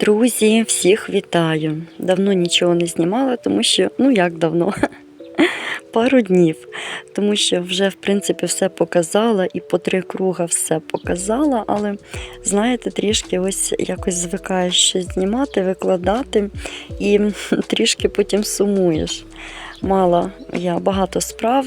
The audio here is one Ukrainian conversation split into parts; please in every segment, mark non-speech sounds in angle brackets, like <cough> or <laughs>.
Друзі, всіх вітаю. Давно нічого не знімала, тому що, ну як давно? <laughs> Пару днів. Тому що вже, в принципі, все показала і по три круга все показала, але, знаєте, трішки ось якось звикаєш щось знімати, викладати і <laughs> трішки потім сумуєш. Мала я багато справ,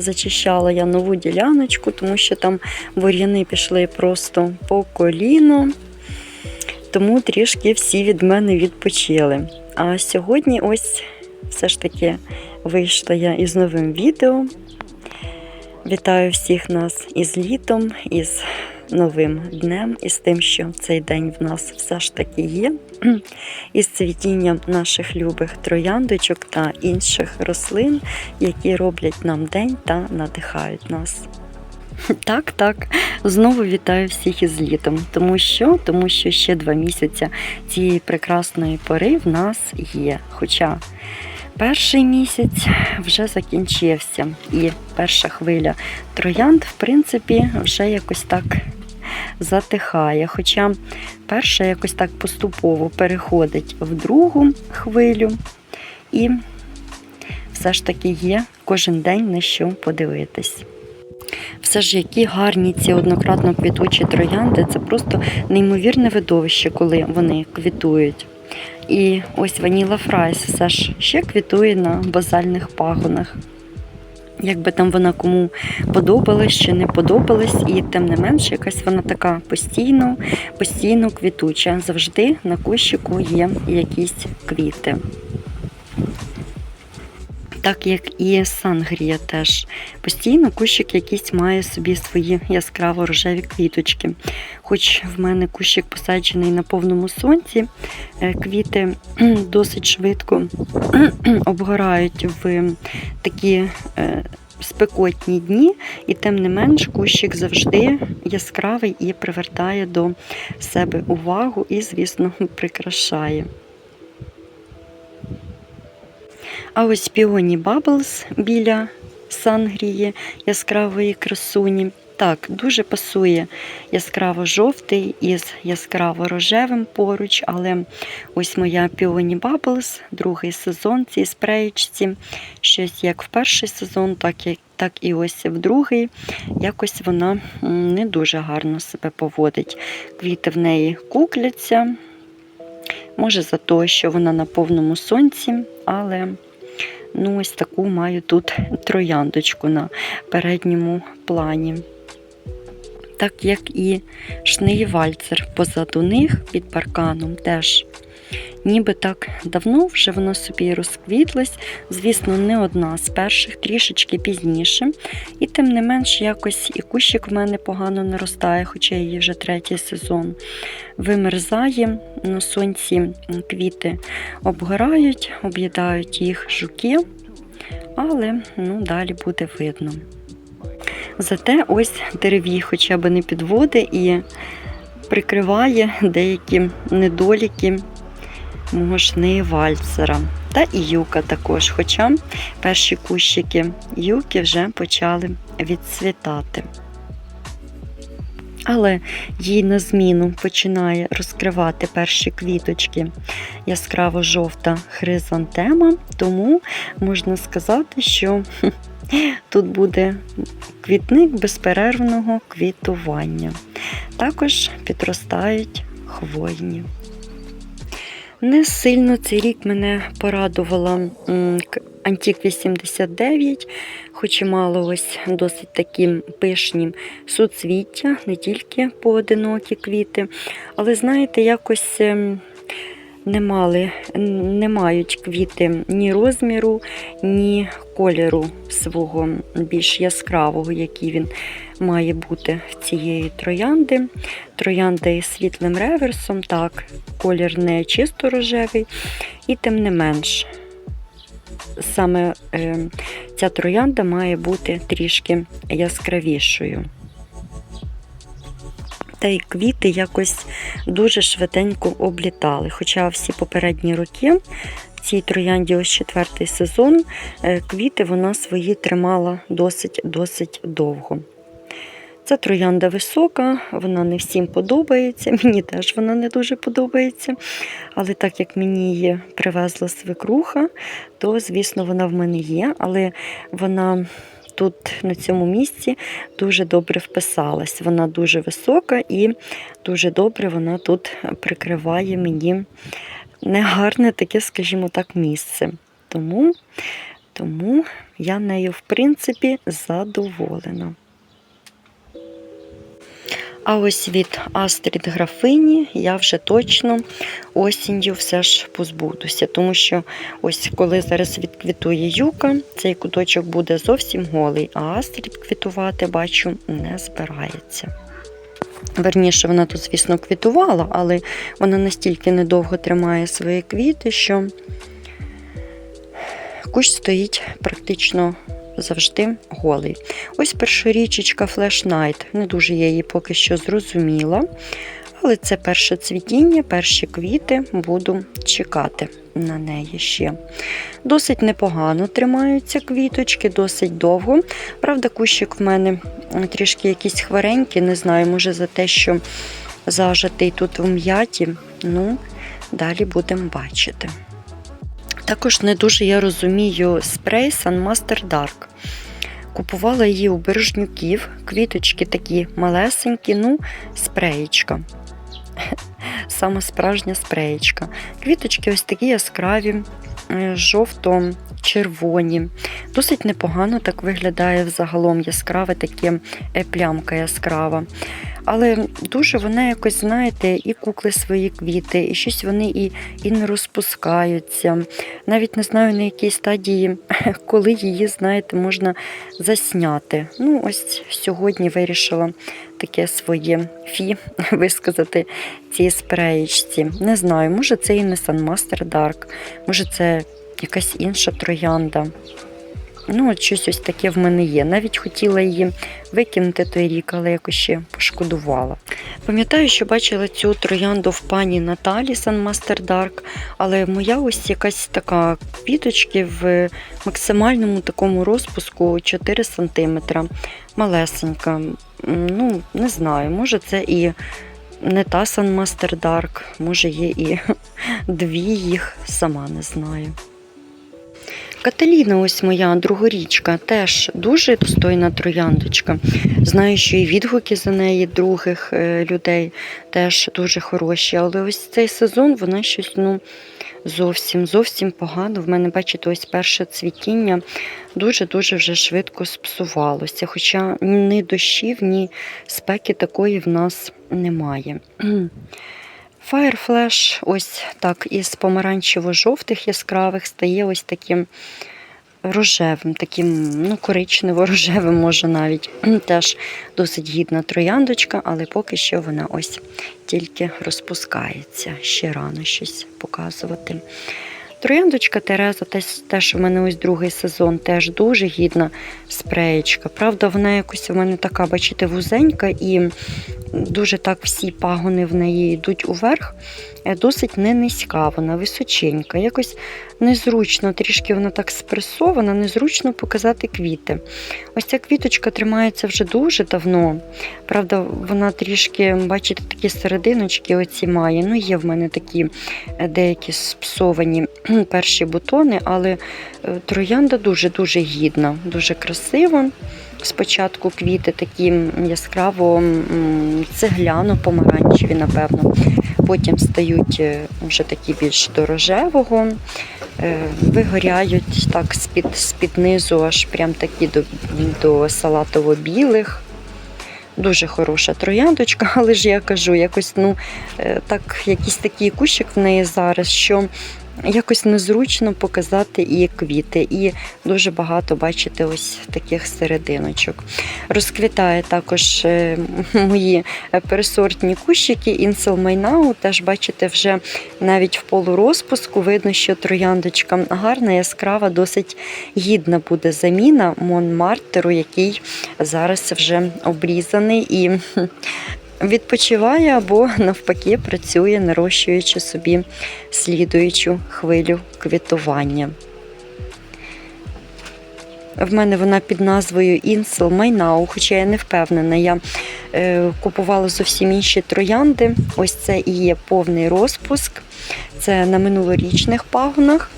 зачищала я нову діляночку, тому що там бур'яни пішли просто по коліно тому трішки всі від мене відпочили. А сьогодні ось все ж таки вийшла я із новим відео. Вітаю всіх нас із літом, із новим днем, і з тим, що цей день в нас все ж таки є, <clears throat> із цвітінням наших любих трояндочок та інших рослин, які роблять нам день та надихають нас. <laughs> Так, так, знову вітаю всіх із літом. Тому що, тому що ще два місяці цієї прекрасної пори в нас є. Хоча перший місяць вже закінчився, і перша хвиля троянд, в принципі, вже якось так затихає. Хоча перша якось так поступово переходить в другу хвилю, і все ж таки є кожен день на що подивитись. Все ж які гарні ці однократно квітучі троянди, це просто неймовірне видовище, коли вони квітують. І ось Ваніла Фрайс все ж ще квітує на базальних пагонах. Якби там вона кому подобалась чи не подобалась, і тим не менш, якась вона така постійно, постійно квітуча. Завжди на кущику є якісь квіти. Так як і сангрія теж. Постійно кущик якийсь має собі свої яскраво рожеві квіточки. Хоч в мене кущик посаджений на повному сонці, е, квіти <clears throat> досить швидко <clears throat> обгорають в такі е, спекотні дні, і тим не менш кущик завжди яскравий і привертає до себе увагу і, звісно, прикрашає. А ось піоні Bubbles біля сангрії яскравої красуні. Так, дуже пасує яскраво-жовтий із яскраво-рожевим поруч, але ось моя Peony Bubbles, другий сезон цій спреєчці. Щось як в перший сезон, так і, так і ось в другий. Якось вона не дуже гарно себе поводить. Квіти в неї кукляться. Може, за те, що вона на повному сонці, але ну, ось таку маю тут трояндочку на передньому плані. Так як і шнеєвальцер позаду них під парканом теж. Ніби так давно вже воно собі розквітлась, звісно, не одна з перших, трішечки пізніше. І тим не менш, якось і кущик в мене погано наростає, хоча її вже третій сезон. Вимерзає на сонці квіти обгорають, об'їдають їх жуки, але ну, далі буде видно. Зате ось деревій хоча б не підводить і прикриває деякі недоліки мого вальцера. Та і юка також, хоча перші кущики юки вже почали відцвітати. Але їй на зміну починає розкривати перші квіточки яскраво-жовта хризантема, тому можна сказати, що тут буде квітник безперервного квітування. Також підростають хвойні. Не сильно цей рік мене порадувала Антік 89, хоч і мало ось досить такі пишні суцвіття, не тільки поодинокі квіти. Але, знаєте, якось ем, не мали, не мають квіти ні розміру, ні кольору свого більш яскравого, який він має бути в цієї троянди. Троянда із світлим реверсом, так, колір не чисто рожевий, і тим не менш. Саме е, ця троянда має бути трішки яскравішою. Та й квіти якось дуже швиденько облітали. Хоча всі попередні роки в цій троянді ось четвертий сезон, е, квіти вона свої тримала досить-досить довго. Це троянда висока, вона не всім подобається. <laughs> Мені теж вона не дуже подобається. Але так як мені її привезла свекруха, то, звісно, вона в мене є. Але вона тут, на цьому місці, дуже добре вписалась. Вона дуже висока і дуже добре вона тут прикриває мені негарне таке, скажімо так, місце. Тому, тому я нею, в принципі, задоволена. А ось від Астрід Графині я вже точно осінню все ж позбудуся, тому що ось коли зараз відквітує юка, цей куточок буде зовсім голий, а Астрід квітувати, бачу, не збирається. Верніше, вона тут, звісно, квітувала, але вона настільки недовго тримає свої квіти, що кущ стоїть практично завжди голий. Ось першорічечка Flash Night. Не дуже я її поки що зрозуміла. Але це перше цвітіння, перші квіти, буду чекати на неї ще. Досить непогано тримаються квіточки, досить довго. Правда, кущик в мене трішки якийсь хворенький, не знаю, може за те, що зажатий тут в м'яті. Ну, далі будемо бачити. Також не дуже я розумію спрей Sun Master Dark. Купувала її у бережнюків, квіточки такі малесенькі, ну, спреєчка. <laughs> Саме справжня спреєчка. Квіточки ось такі яскраві, е, жовто-червоні. Досить непогано так виглядає взагалом яскраве таке е, плямка яскрава. Але дуже вона якось, знаєте, і кукли свої квіти, і щось вони і, і не розпускаються. Навіть не знаю на якій стадії, <laughs> коли її, знаєте, можна засняти. Ну, ось сьогодні вирішила таке своє фі <laughs> висказати цій спреєчці. Не знаю, може це і не Sunmaster Dark, може це якась інша троянда. Ну, от щось ось таке в мене є. Навіть хотіла її викинути той рік, але якось ще пошкодувала. Пам'ятаю, що бачила цю троянду в пані Наталі Sunmaster Dark, але моя ось якась така квіточки в максимальному такому розпуску 4 см. Малесенька. Ну, не знаю, може це і не та Sunmaster Dark, може є і <laughs> дві їх, сама не знаю. Каталіна, ось моя другорічка, теж дуже достойна трояндочка. Знаю, що і відгуки за неї других е, людей теж дуже хороші. Але ось цей сезон вона щось ну, зовсім зовсім погано. В мене, бачите, ось перше цвітіння дуже-дуже вже швидко спсувалося. Хоча ні дощів, ні спеки такої в нас немає. Fireflash ось так із помаранчево-жовтих яскравих стає ось таким рожевим, таким ну, коричнево-рожевим, може навіть. Теж досить гідна трояндочка, але поки що вона ось тільки розпускається. Ще рано щось показувати. Трояндочка Тереза що у мене ось другий сезон, теж дуже гідна спреєчка. Правда, вона якось у мене така, бачите, вузенька і дуже так всі пагони в неї йдуть уверх. Е, Досить не низька, вона височенька. Якось незручно, трішки вона так спресована, незручно показати квіти. Ось ця квіточка тримається вже дуже давно. Правда, вона трішки, бачите, такі серединочки оці має. Ну, є в мене такі е, деякі спсовані перші бутони, але е, троянда дуже-дуже гідна, дуже красива. Спочатку квіти такі яскраво цегляно-помаранчеві, напевно. Потім стають е, вже такі більш до рожевого, е, вигоряють так з-під, з-під низу, аж прям такі до, до салатово-білих. Дуже хороша трояндочка, <laughs> але ж я кажу, якось ну, е, так, якийсь такий кущик в неї зараз, що якось незручно показати і квіти, і дуже багато бачите ось таких серединочок. Розквітає також е, мої пересортні кущики Інсел Майнау. Теж бачите, вже навіть в полурозпуску видно, що трояндочка гарна, яскрава, досить гідна буде заміна Монмартеру, який зараз вже обрізаний і відпочиває або навпаки працює, нарощуючи собі слідуючу хвилю квітування. В мене вона під назвою Інсел Майнау, хоча я не впевнена. Я е, купувала зовсім інші троянди. Ось це і є повний розпуск. Це на минулорічних пагонах.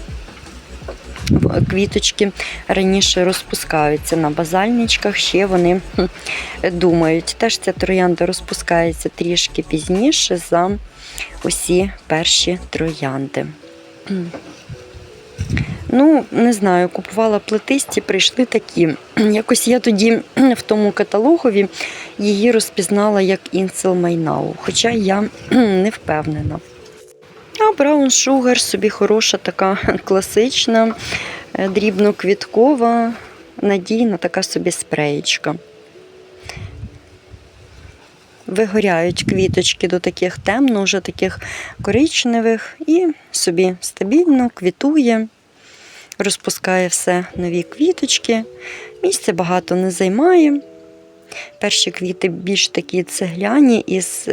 Квіточки раніше розпускаються на базальничках, ще вони думають. Теж ця троянда розпускається трішки пізніше за усі перші троянди. Ну, не знаю, купувала плетисті, прийшли такі. Якось я тоді в тому каталогові її розпізнала як Інсел Майнау, хоча я не впевнена. А Brown Sugar собі хороша, така класична, е, дрібноквіткова, надійна така собі спреєчка. Вигоряють квіточки до таких темно, вже таких коричневих, і собі стабільно квітує, розпускає все нові квіточки. Місця багато не займає. Перші квіти більш такі цегляні із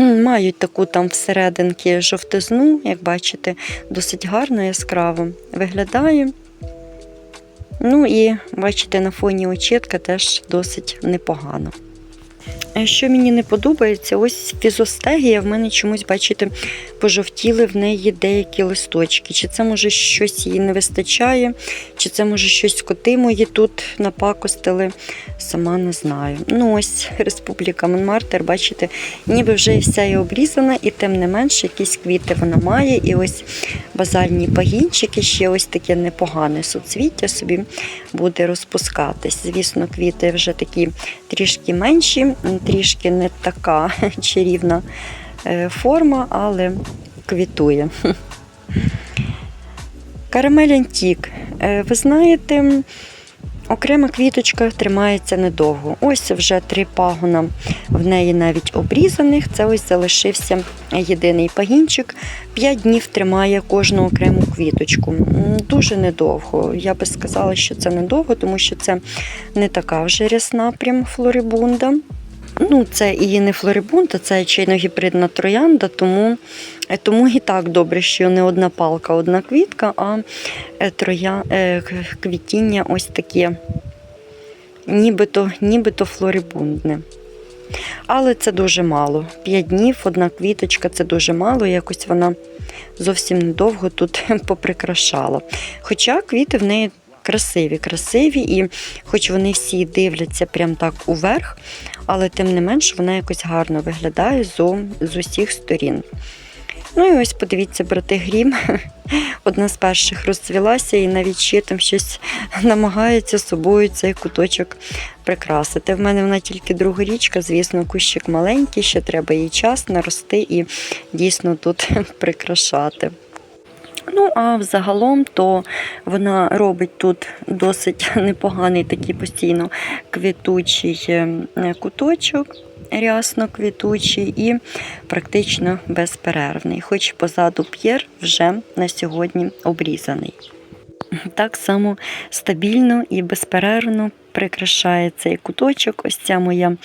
мають таку там всерединки жовтизну, як бачите, досить гарно яскраво виглядає. Ну і бачите, на фоні очітка теж досить непогано. Що мені не подобається, ось фізостегія в мене чомусь, бачите, пожовтіли в неї деякі листочки. Чи це може щось їй не вистачає, чи це може щось коти мої тут напакостили, сама не знаю. Ну ось Республіка Монмартер, бачите, ніби вже вся і обрізана, і тим не менше якісь квіти вона має. І ось базальні пагінчики, ще ось таке непогане суцвіття собі буде розпускатись. Звісно, квіти вже такі трішки менші, трішки не така <laughs> чарівна е, форма, але квітує. <laughs> Карамель Антік. Е, Ви знаєте, окрема квіточка тримається недовго. Ось вже три пагона в неї навіть обрізаних. Це ось залишився єдиний пагінчик. П'ять днів тримає кожну окрему квіточку. Дуже недовго. Я би сказала, що це недовго, тому що це не така вже рясна прям флорибунда. Ну, це і не флорибунда, це чайно-гібридна троянда, тому, е, тому і так добре, що не одна палка, одна квітка, а е, троя, е, квітіння ось таке, нібито, нібито флорибундне. Але це дуже мало. П'ять днів, одна квіточка це дуже мало. Якось вона зовсім недовго тут <laughs> поприкрашала. Хоча квіти в неї красиві, красиві, і хоч вони всі дивляться прям так уверх, але тим не менш вона якось гарно виглядає з, з усіх сторін. Ну і ось подивіться, брати Грім. <laughs> Одна з перших розцвілася і навіть ще там щось намагається собою цей куточок прикрасити. В мене вона тільки другорічка, звісно, кущик маленький, ще треба їй час нарости і дійсно тут <laughs> прикрашати. Ну, а взагалом, то вона робить тут досить <laughs> непоганий такий постійно квітучий е, куточок, рясно квітучий і практично безперервний. Хоч позаду п'єр вже на сьогодні обрізаний. Так само стабільно і безперервно прикрашає цей куточок. Ось ця моя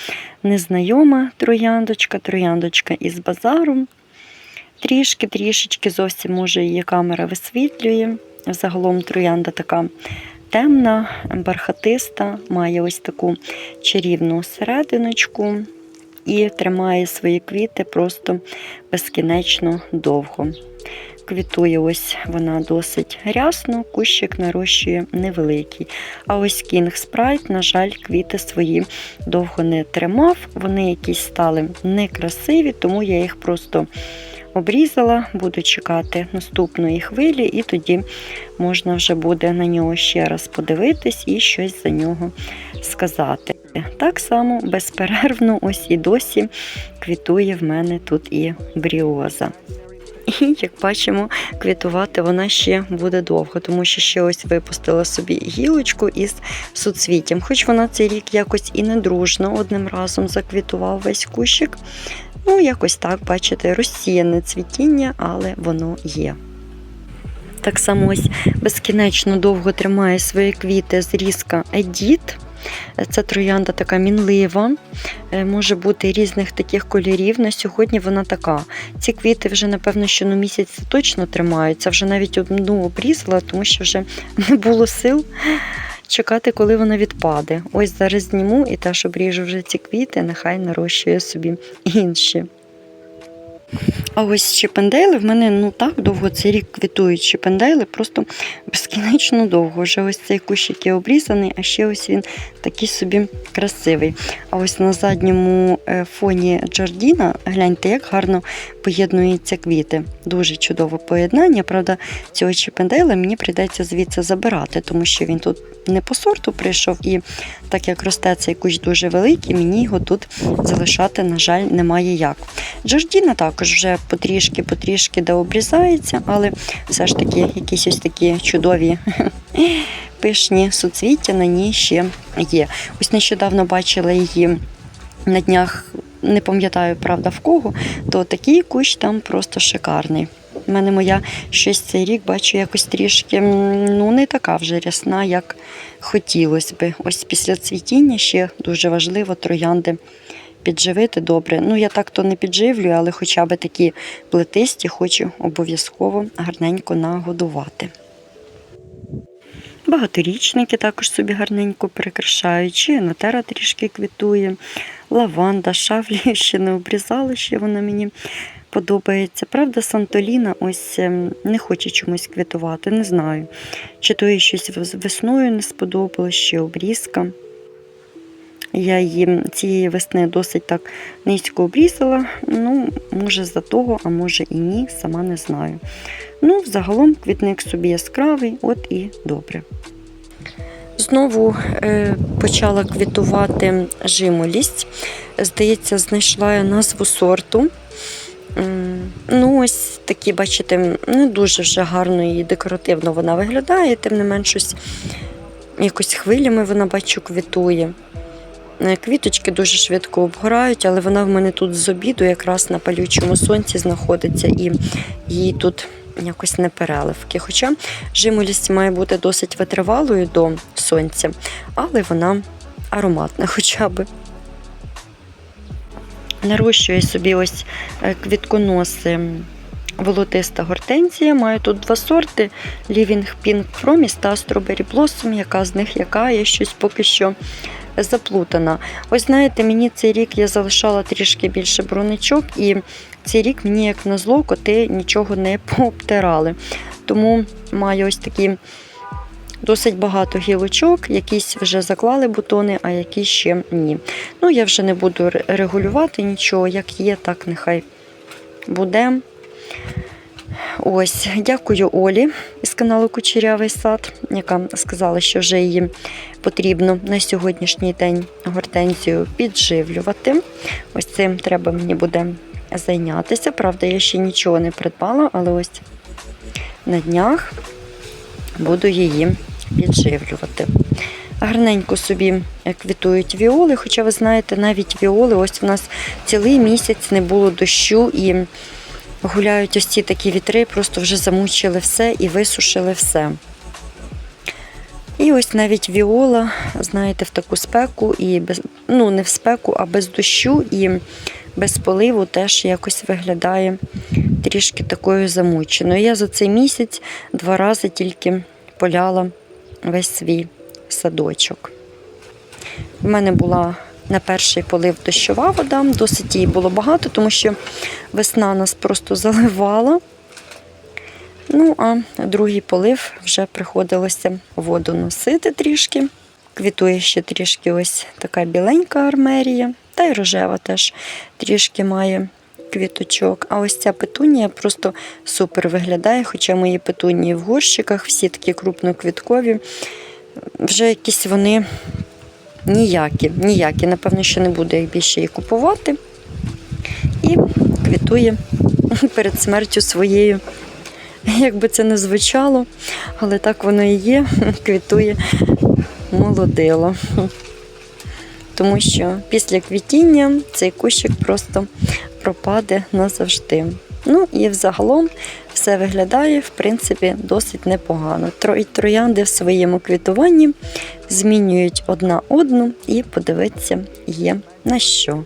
незнайома трояндочка, трояндочка із базару. Трішки, трішечки зовсім може її камера висвітлює. Загалом троянда така темна, бархатиста, має ось таку чарівну серединочку і тримає свої квіти просто безкінечно довго. Квітує ось вона досить рясно, кущик нарощує невеликий. А ось Кінг Спрайт, на жаль, квіти свої довго не тримав. Вони якісь стали некрасиві, тому я їх просто обрізала, буду чекати наступної хвилі, і тоді можна вже буде на нього ще раз подивитись і щось за нього сказати. Так само безперервно, ось і досі квітує в мене тут і бріоза. І, як бачимо, квітувати вона ще буде довго, тому що ще ось випустила собі гілочку із суцвіттям. Хоч вона цей рік якось і недружно одним разом заквітував весь кущик. Ну, якось так, бачите, розсіяне цвітіння, але воно є. Так само ось безкінечно довго тримає свої квіти зрізка Едіт. Це троянда така мінлива, е, може бути різних таких кольорів. На сьогодні вона така. Ці квіти вже, напевно, що на місяць точно тримаються. Вже навіть одну обрізала, тому що вже не було сил чекати, коли вона відпаде. Ось зараз зніму і те, що обріжу вже ці квіти, нехай нарощує собі інші. А ось чіпендейли в мене ну так довго цей рік квітують чіпендейли, просто безкінечно довго. Вже ось цей кущик є обрізаний, а ще ось він такий собі красивий. А ось на задньому е, фоні Джардіна, гляньте, як гарно поєднуються квіти. Дуже чудове поєднання. Правда, цього чіпендейла мені прийдеться звідси забирати, тому що він тут не по сорту прийшов, і так як росте цей кущ дуже великий, мені його тут залишати, на жаль, немає як. Джордіна також вже потрішки-потрішки де обрізається, але все ж таки якісь ось такі чудові <laughs> пишні суцвіття на ній ще є. Ось нещодавно бачила її на днях, не пам'ятаю, правда, в кого, то такий кущ там просто шикарний. У мене моя щось цей рік бачу якось трішки ну, не така вже рясна, як хотілося би. Ось після цвітіння ще дуже важливо троянди підживити добре. Ну, я так то не підживлюю, але хоча б такі плетисті хочу обов'язково гарненько нагодувати. Багаторічники також собі гарненько прикрашають, чи натера трішки квітує, лаванда, шафлі <laughs> ще не обрізала, ще вона мені подобається. Правда, Сантоліна ось ем, не хоче чомусь квітувати, не знаю. Чи то їй щось весною не сподобалось, чи обрізка. Я її цієї весни досить так низько обрізала. Ну, може за того, а може і ні, сама не знаю. Ну, загалом квітник собі яскравий, от і добре. Знову е, почала квітувати жимолість. Здається, знайшла я назву сорту. Ну, ось такі, бачите, не дуже вже гарно і декоративно вона виглядає, тим не менш, щось якось хвилями вона бачу квітує. Е, Квіточки дуже швидко обгорають, але вона в мене тут з обіду якраз на палючому сонці знаходиться і їй тут якось не переливки. Хоча жимолість має бути досить витривалою до сонця, але вона ароматна <laughs> хоча б. Нарощує собі ось е, квітконоси волотиста гортензія. Маю тут два сорти: Living Pink Promise та Strawberry Blossom, яка з них яка є щось поки що заплутана. Ось знаєте, мені цей рік я залишала трішки більше броничок, і цей рік мені, як на зло, коти нічого не <laughs> пообтирали. Тому маю ось такі досить багато гілочок, якісь вже заклали бутони, а які ще ні. Ну, я вже не буду регулювати нічого, як є, так нехай буде. Ось, дякую Олі із каналу Кучерявий сад, яка сказала, що вже її потрібно на сьогоднішній день гортензію підживлювати. Ось цим треба мені буде зайнятися. Правда, я ще нічого не придбала, але ось на днях буду її підживлювати. Гарненько собі квітують віоли, хоча ви знаєте, навіть віоли, ось у нас цілий місяць не було дощу і гуляють ось ці такі вітри, просто вже замучили все і висушили все. І ось навіть віола, знаєте, в таку спеку, і без, ну не в спеку, а без дощу і без поливу теж якось виглядає трішки такою замученою. Я за цей місяць два рази тільки поляла весь свій садочок. У мене була на перший полив дощова вода, досить її було багато, тому що весна нас просто заливала. Ну, а другий полив вже приходилося воду носити трішки. Квітує ще трішки ось така біленька армерія, та й рожева теж трішки має квіточок. А ось ця петунія просто супер виглядає, хоча мої петунії в горщиках, всі такі крупноквіткові. Вже якісь вони ніякі, ніякі. Напевно, що не буду їх більше її купувати. І квітує <laughs> перед смертю своєю. Як би це не звучало, але так воно і є, <laughs> квітує молодило. Тому що після квітіння цей кущик просто пропаде назавжди. Ну і взагалом все виглядає, в принципі, досить непогано. Тро- Троянди в своєму квітуванні змінюють одна одну і подивитися є на що.